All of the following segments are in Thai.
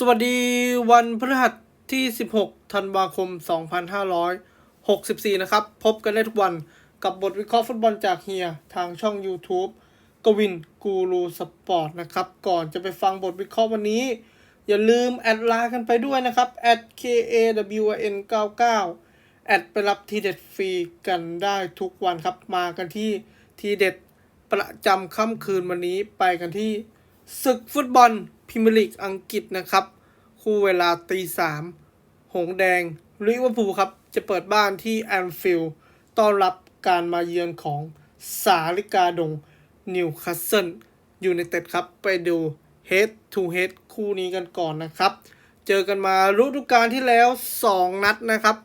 สวัสดีวันพฤหัสที่ 16 ธันวาคม 2564 นะครับ พบกันได้ทุกวันกับบทวิเคราะห์ฟุตบอลจากเฮีย ทางช่อง YouTube กวินกูรูสปอร์ตนะครับ ก่อนจะไปฟังบทวิเคราะห์วันนี้ อย่าลืมแอดไลน์กันไปด้วยนะครับ @kawn 99แอดไปรับทีเด็ดฟรีกันได้ทุกวันครับ มากันที่ทีเด็ดประจำค่ำคืนวันนี้ไปกันที่ศึกฟุตบอล พรีเมียร์ลีกอังกฤษนะครับ คู่เวลาตีสามหงแดงลิเวอร์พูลครับ จะเปิดบ้านที่แอนฟิลด์ต้อนรับการมาเยือนของสาลิกาดงนิวคาสเซิลยูไนเต็ดครับ ไปดู Head to Head คู่นี้กันก่อนนะครับ เจอกันมาฤดูกาลที่แล้ว 2 นัดนะครับ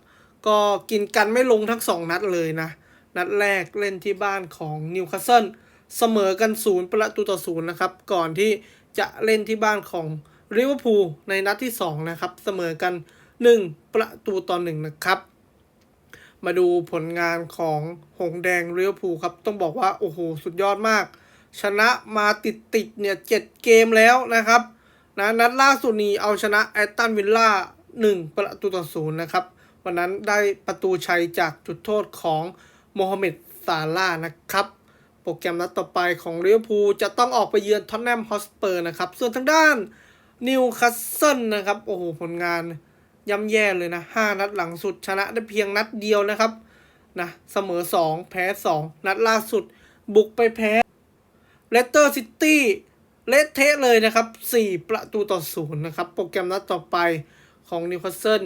ก็กินกันไม่ลงทั้ง 2 นัดเลยนะ นัดแรกเล่นที่บ้านของนิวคาสเซิลเสมอกันศูนย์ประตูต่อศูนย์นะครับ ก่อนที่ จะเล่นที่บ้านของลิเวอร์พูลในนัดที่ 2 นะครับ เสมอกัน 1 ประตูต่อ1นะครับ มาดูผลงานของหงแดงลิเวอร์พูลครับ ต้องบอกว่า โอ้โห สุดยอดมาก ชนะมาติดติดเนี่ยเจ็ดเกมแล้วนะครับนะนัดล่าสุดนี้เอาชนะแอตตันวิลล่า1 ประตูต่อศูนย์นะครับ วันนั้นได้ประตูชัยจากจุดโทษของโมฮัมเหม็ดซาลานะครับ โปรแกรมนัดต่อไปของลิเวอร์พูลจะต้องออกไปเยือนท็อตแนมฮอสเปอร์นะครับ ส่วนทางด้านนิวคาสเซิลนะครับ โอ้โห ผลงานย่ำแย่เลยนะ 5 นัดหลังสุด ชนะได้เพียงนัดเดียวนะครับนะเสมอ 2 แพ้ 2 นัดล่าสุด บุกไปแพ้เลสเตอร์ซิตี้เละเทะเลยนะครับ 4 ประตูต่อศูนย์นะครับ โปรแกรมนัดต่อไปของนิวคาสเซิล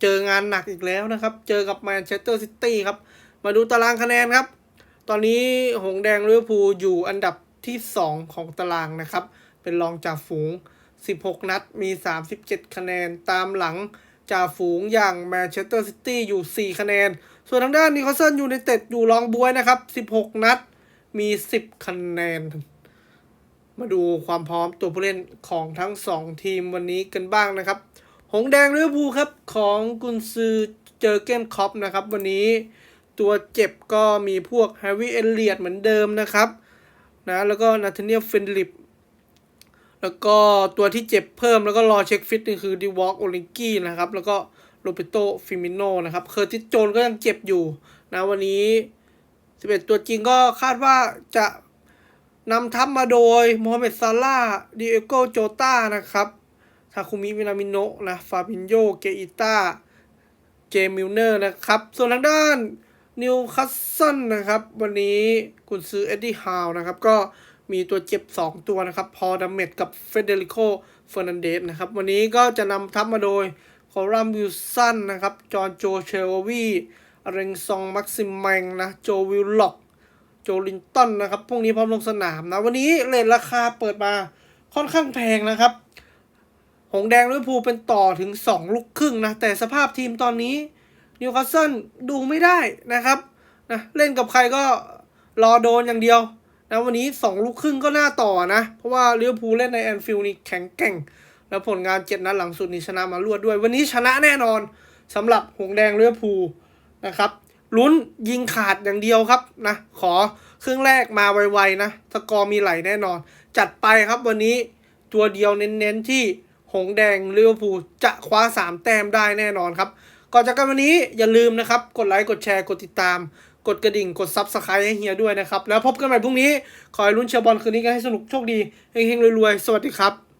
เจองานหนักอีกแล้วนะครับ เจอกับแมนเชสเตอร์ซิตี้ครับ มาดูตารางคะแนนครับ ตอนนี้หงแดงลิเวอร์พูลอยู่อันดับที่ 2 ของตารางนะครับ เป็นรองจากฝูง 16 นัดมี 37 คะแนนตามหลังจากฝูงอย่างแมนเชสเตอร์ซิตี้อยู่ 4 คะแนน ส่วนทางด้านนิวคาสเซิลยูไนเต็ดอยู่รองบวยนะครับ 16 นัดมี 10 คะแนน มาดูความพร้อมตัวผู้เล่นของทั้ง 2 ทีมวันนี้กันบ้างนะครับ หงแดงลิเวอร์พูลครับของกุนซือเจอเกนคอปนะครับ วันนี้ ตัวเจ็บก็มีพวกแฮร์รี่เอลเลียดเหมือนเดิมนะครับนะแล้วก็นาธาเนียลเฟนลิปแล้วก็ตัวที่เจ็บเพิ่มแล้วก็รอเช็คฟิตนี่คือดีวอล์กโอลิงกี้นะครับ แล้วก็โรเบโตฟิมิโนนะครับเคอร์ติสโจนก็ยังเจ็บอยู่นะวันนี้11ตัวจริงก็คาดว่าจะนำทัพมาโดยโมฮัมเหม็ดซาลาดิเอโกโจต้านะครับทาคุมิมินามิโนะนะฟาบินโยเกอิต้าเจมิลเนอร์นะครับ ส่วนทางด้าน นิวคาสเซิลนะครับ วันนี้กุนซื้อเอ็ดดี้ฮาวนะครับ ก็มีตัวเจ็บ 2 ตัวนะครับ พอดัมเมดกับเฟเดริโกเฟอร์นันเดสนะครับ วันนี้ก็จะนำทัพมาโดยคอรัมวิลสันนะครับ จอห์นโจเชลวีอเรงซองมักซิมแมงนะ โจวิลล็อก โจลินตันนะครับ พวกนี้พร้อมลงสนามนะ วันนี้เลทราคาเปิดมาค่อนข้างแพงนะครับ หงแดงลิเวอร์พูลเป็นต่อถึง 2 ลูกครึ่งนะ แต่สภาพทีมตอนนี้ นิวคาสเซิลดูไม่ได้นะครับนะเล่นกับใครก็รอโดนอย่างเดียวนะวันนี้ 2 ลูกครึ่งก็น่าต่อนะ เพราะว่าลิเวอร์พูลเล่นในแอนฟิลด์นี่แข็งแกร่ง แล้วผลงานเจ็ดนัดหลังสุดนี่ชนะมารวดด้วย วันนี้ชนะแน่นอนสำหรับหงแดงลิเวอร์พูลนะครับลุ้นยิงขาดอย่างเดียวครับนะขอครึ่งแรกมาไวๆนะสกอร์มีไหลแน่นอน จัดไปครับวันนี้ตัวเดียวเน้นๆที่หงแดงลิเวอร์พูลจะคว้า 3 แต้มได้แน่นอนครับ ก่อนจากกันวันนี้อย่าลืมนะครับ กดไลค์ กดแชร์ กดติดตาม กดกระดิ่ง กดซับสไครต์ให้เฮียด้วยนะครับ แล้วพบกันใหม่พรุ่งนี้ ขอให้ลุ้นเชียร์บอลคืนนี้กันให้สนุกโชคดีเฮงๆรวยๆ สวัสดีครับ